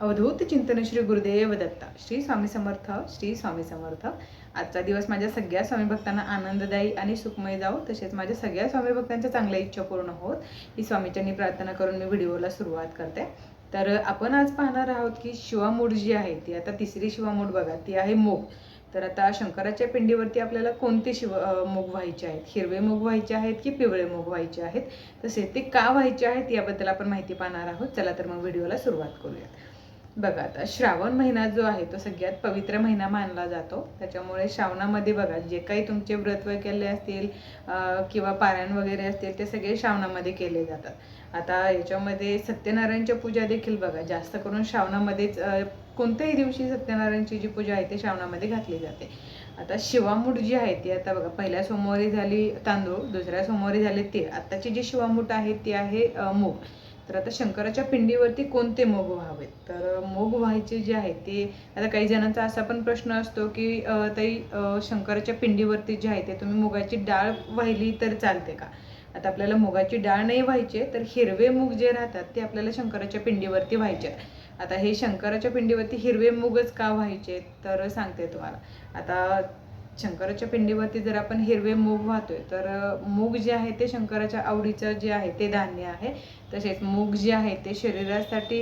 अवधूत चिंतन श्री गुरुदेव दत्ता श्री स्वामी समर्थ श्री स्वामी समर्थ. आजचा दिवस माझ्या सगळ्या स्वामी भक्तांना आनंददायी आणि सुखमय जावो तसेच माझ्या सगळ्या स्वामी भक्तांच्या चांगल्या इच्छा पूर्ण होत ही स्वामीच्यांनी प्रार्थना करून मी व्हिडिओला सुरुवात करते. तर आपण आज पाहणार आहोत की शिवामूठ जी आहे ती आता तिसरी शिवामूठ बघा ती आहे मोग. तर आता शंकराच्या पिंडीवरती आपल्याला कोणते शिव मूग व्हायचे आहेत? हिरवे मूग व्हायचे आहेत की पिवळे मूग व्हायचे आहेत? तसे ते का व्हायचे आहेत याबद्दल आपण माहिती पाहणार आहोत. चला तर मग व्हिडिओला सुरुवात करूयात. बघा आता श्रावण महिना जो आहे तो सगळ्यात पवित्र महिना मानला जातो. त्याच्यामुळे श्रावणामध्ये बघा जे काही तुमचे व्रत केले असतील किंवा पारायण वगैरे असतील ते सगळे श्रावणामध्ये केले जातात. आता याच्यामध्ये सत्यनारायणच्या पूजा देखील बघा जास्त करून श्रावणामध्येच कोणत्याही दिवशी सत्यनारायणची जी पूजा आहे ती श्रावणामध्ये घातली जाते. आता शिवामूठ जी आहे ती आता बघा पहिल्या सोमवारी झाली तांदूळ दुसऱ्या सोमवारी झाले तीळ. आत्ताची जी शिवामूठ आहे ती आहे मूग. तर आता शंकराच्या पिंडीवरती कोणते मोग व्हावेत? तर मूग व्हायचे जे आहे ते आता काही जणांचा असा पण प्रश्न असतो की ताई शंकराच्या पिंडीवरती जे आहे ते तुम्ही मुगाची डाळ वाहिली तर चालते का? आता आपल्याला मुगाची डाळ नाही व्हायचे तर हिरवे मूग जे राहतात ते आपल्याला शंकराच्या पिंडीवरती व्हायचे आता हे शंकराच्या पिंडीवरती हिरवे मूगच का व्हायचे तर सांगते तुम्हाला. आता शंकराच्या पिंडीवरती जर आपण हिरवे मूग वाहतोय तर मूग जे आहे ते शंकराच्या आवडीचं जे आहे ते धान्य आहे. तसेच मूग जे आहे ते शरीरासाठी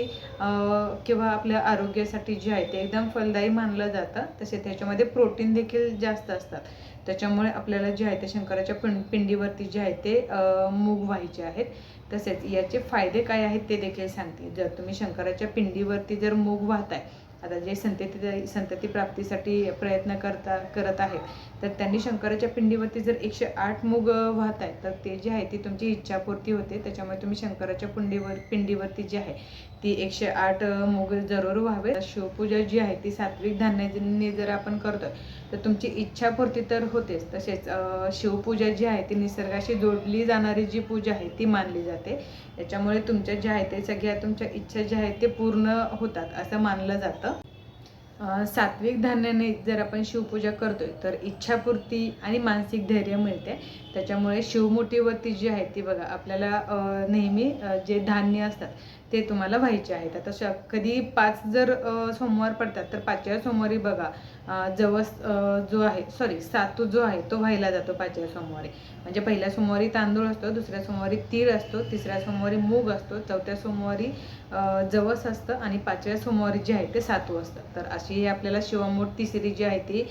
किंवा आपल्या आरोग्यासाठी जे आहे ते एकदम फलदायी मानलं जातं. तसे त्याच्यामध्ये प्रोटीन देखील जास्त असतात. त्याच्यामुळे आपल्याला जे आहे ते शंकराच्या पिं पिंडीवरती जे आहे ते मूग व्हायचे आहेत. तसेच याचे फायदे काय आहेत ते देखील सांगते. जर तुम्ही शंकराच्या पिंडीवरती जर मूग वाहताय आता जे संतती संतती प्राप्तीसाठी प्रयत्न करता करत आहेत तर त्यांनी शंकराच्या पिंडीवरती जर एकशे आठ मूग वाहत आहेत तर ते जे आहे ती तुमची इच्छापूर्ती होते. त्याच्यामुळे तुम्ही शंकराच्या पिंडीवर पिंडीवरती जी आहे ती एकशे आठ मूग जरूर व्हावे. शिवपूजा जी आहे ती सात्विक धान्याने जर आपण करतो तर तुमची इच्छापूर्ती तर होतेच. तसेच शिवपूजा जी आहे ती निसर्गाशी जोडली जाणारी जी पूजा आहे ती मानली जाते. त्याच्यामुळे तुमच्या ज्या आहे ते सगळ्या तुमच्या इच्छा ज्या आहेत ते पूर्ण होतात असं मानलं जातं. सात्विक धान्याने जर आपण शिवपूजा करतोय तर इच्छापूर्ती आणि मानसिक धैर्य मिळते. त्याच्यामुळे शिवमुठीवरती जी आहे ती बघा आपल्याला नेहमी जे धान्य असतात ते तुम्हाला व्हायचे आहेत. आता श कधी पाच जर सोमवार पडतात तर पाचव्या सोमवारी बघा जवस जो आहे सॉरी सातू जो आहे तो व्हायला जातो पाचव्या सोमवारी. म्हणजे पहिल्या सोमवारी तांदूळ असतो दुसऱ्या सोमवारी तीळ असतो तिसऱ्या सोमवारी मूग असतो चौथ्या सोमवारी जवस असतं आणि पाचव्या सोमवारी जे आहे ते सातू असतं. तर अशी आपल्याला शिवमूर्ती तिसरी जी आहे ती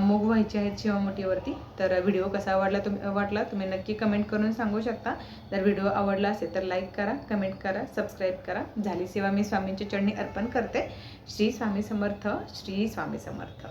मूग व्हायची आहेत शिवमुठीवरती तर व्हिडिओ कसा आवडला तुम्ही वाटला तुम्ही नक्की कमेंट करून सांगू शकता. जर व्हिडिओ आवडला असेल तर लाईक करा कमेंट करा सबस्क्राईब करा. झाली सेवा मी स्वामींची चढणी अर्पण करते. श्री स्वामी समर्थ श्री स्वामी समर्थ.